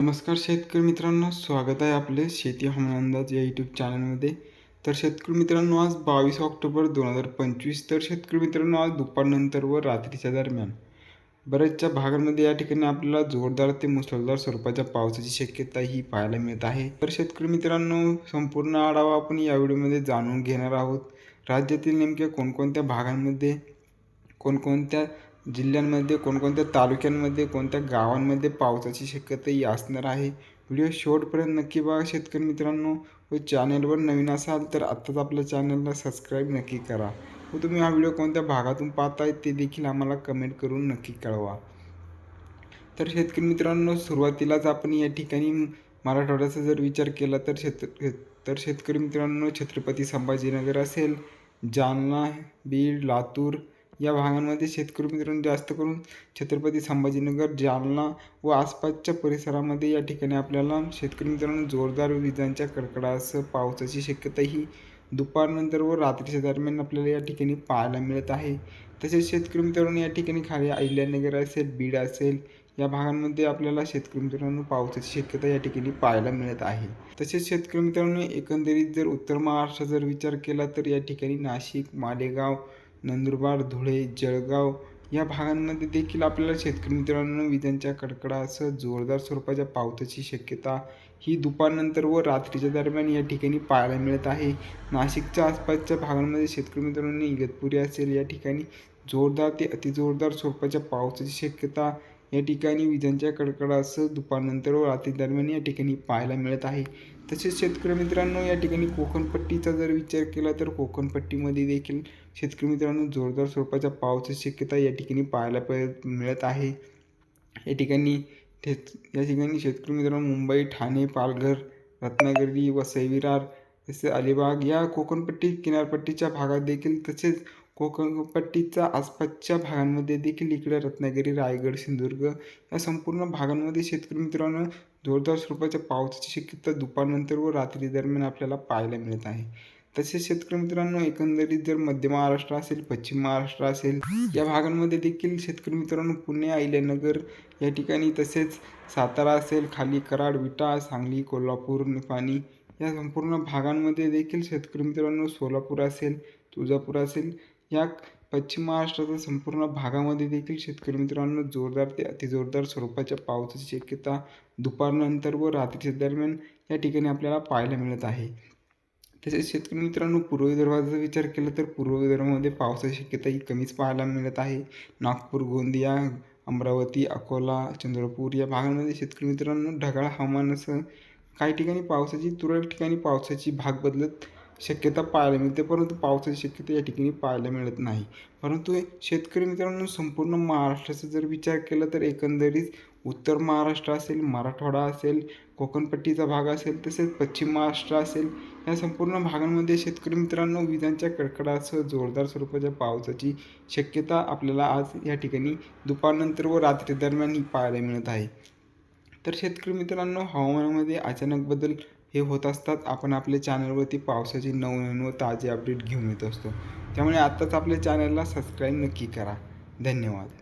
नमस्कार शेतकरी मित्रांनो स्वागत आहे आपले शेती हवामान अंदाज या यूट्यूब चॅनलमध्ये तर शेतकरी मित्रांनो आज बावीस ऑक्टोबर दोन हजार पंचवीस तर शेतकरी मित्रांनो आज दुपारनंतर व रात्रीच्या दरम्यान. बऱ्याचशा भागांमध्ये या ठिकाणी आपल्याला जोरदार ते मुसळधार स्वरूपाच्या पावसाची शक्यता ही पाहायला मिळत आहे. तर शेतकरी मित्रांनो संपूर्ण आढावा आपण या व्हिडिओमध्ये जाणून घेणार आहोत. राज्यातील नेमक्या कोणकोणत्या भागांमध्ये कोणकोणत्या जिल्ह्यांमध्ये कोणकोणत्या तालुक्यांमध्ये कोणत्या गावांमध्ये पावसाची शक्यता ही असणार आहे? व्हिडिओ शेवटपर्यंत नक्की बघा. शेतकरी मित्रांनो व चॅनलवर नवीन असाल तर आत्ताच आपल्या चॅनलला सबस्क्राईब नक्की करा. व तुम्ही हा व्हिडिओ कोणत्या भागातून पाहताय ते देखील आम्हाला कमेंट करून नक्की कळवा. तर शेतकरी मित्रांनो सुरुवातीलाच आपण या ठिकाणी मराठवाड्याचा जर विचार केला तर शेत तर शेतकरी मित्रांनो छत्रपती संभाजीनगर असेल जालना बीड लातूर या भागांमध्ये शेतकरी मित्रांनो जास्त करून छत्रपती संभाजीनगर जालना व आसपासच्या परिसरामध्ये या ठिकाणी आपल्याला शेतकरी मित्रांनो जोरदार विजांच्या कडकडासह पावसाची शक्यता ही दुपारनंतर व रात्रीच्या दरम्यान आपल्याला या ठिकाणी पाहायला मिळत आहे. तसेच शेतकरी मित्रांनो या ठिकाणी खाली अहिल्यानगर असेल बीड असेल या भागांमध्ये आपल्याला शेतकरी मित्रांनो पावसाची शक्यता या ठिकाणी पाहायला मिळत आहे. तसेच शेतकरी मित्रांनो एकंदरीत जर उत्तर महाराष्ट्र जर विचार केला तर या ठिकाणी नाशिक मालेगाव नंदुरबार धुळे जळगाव या भागांमध्ये देखील आपल्याला शेतकरी मित्रांनो विजांच्या कडकडासह जोरदार स्वरूपाच्या पावसाची शक्यता ही दुपारनंतर व रात्रीच्या दरम्यान या ठिकाणी पाहायला मिळत आहे. नाशिकच्या आसपासच्या भागांमध्ये शेतकरी मित्रांनो इगतपुरी असेल या ठिकाणी जोरदार ते अतिजोरदार स्वरूपाच्या पावसाची शक्यता या ठिकाणी विजांच्या कडकडासह दुपारनंतर व रात्री दरम्यान या ठिकाणी पाहायला मिळत आहे. तसेच शेतकरी मित्रांनो या ठिकाणी कोकणपट्टीचा जर विचार केला तर कोकणपट्टीमध्ये देखील शेतकरी मित्रांनो जोरदार स्वरूपाच्या पावसाची शक्यता या ठिकाणी पाहायला मिळत आहे. या ठिकाणी या ठिकाणी शेतकरी मित्रांनो मुंबई ठाणे पालघर रत्नागिरी व सैविरार तसेच अलिबाग या कोकणपट्टी किनारपट्टीच्या भागात देखील तसेच कोकणपट्टीच्या आसपासच्या भागांमध्ये देखील इकडे रत्नागिरी रायगड सिंधुदुर्ग या संपूर्ण भागांमध्ये शेतकरी मित्रांनो जोरदार स्वरूपाच्या पावसाची शक्यता दुपारनंतर व रात्री दरम्यान आपल्याला पाहायला मिळत आहे. तसेच शेतकरी मित्रांनो एकंदरीत जर मध्य महाराष्ट्र असेल पश्चिम महाराष्ट्र असेल या भागांमध्ये देखील शेतकरी मित्रांनो पुणे अहिल्यानगर या ठिकाणी तसेच सातारा असेल खाली कराड विटा सांगली कोल्हापूर निपाणी या संपूर्ण भागांमध्ये देखील शेतकरी मित्रांनो सोलापूर असेल तुळजापूर असेल या पश्चिम महाराष्ट्राच्या संपूर्ण भागामध्ये देखील शेतकरी मित्रांनो जोरदार ते अतिजोरदार स्वरूपाच्या पावसाची शक्यता दुपारनंतर व रात्रीच्या दरम्यान या ठिकाणी आपल्याला पाहायला मिळत आहे. तसेच शेतकरी मित्रांनो पूर्व विदर्भाचा विचार केला तर पूर्व विदर्भामध्ये पावसाची शक्यता ही कमीच पाहायला मिळत आहे. नागपूर गोंदिया अमरावती अकोला चंद्रपूर या भागांमध्ये शेतकरी मित्रांनो ढगाळ हवामानासह काही ठिकाणी पावसाची तुरळक ठिकाणी पावसाची भाग बदलत शक्यता पाहायला मिळते. परंतु पावसाची शक्यता या ठिकाणी पाहायला मिळत नाही. परंतु शेतकरी मित्रांनो संपूर्ण महाराष्ट्राचा जर विचार केला तर एकंदरीत उत्तर महाराष्ट्र असेल मराठवाडा असेल कोकणपट्टीचा भाग असेल तसेच पश्चिम महाराष्ट्र असेल या संपूर्ण भागांमध्ये शेतकरी मित्रांनो विजांच्या कडकडासह जोरदार स्वरूपाच्या पावसाची शक्यता आपल्याला आज या ठिकाणी दुपारनंतर व रात्री दरम्यान ही पाहायला मिळत आहे. तर शेतकरी मित्रांनो हवामानामध्ये अचानक बदल हे होत असतात. आपण आपल्या चॅनलवरती पावसाची नवनवीन व ताजे अपडेट घेऊन येत असतो. त्यामुळे आत्ताच आपल्या चॅनलला सबस्क्राईब नक्की करा. धन्यवाद.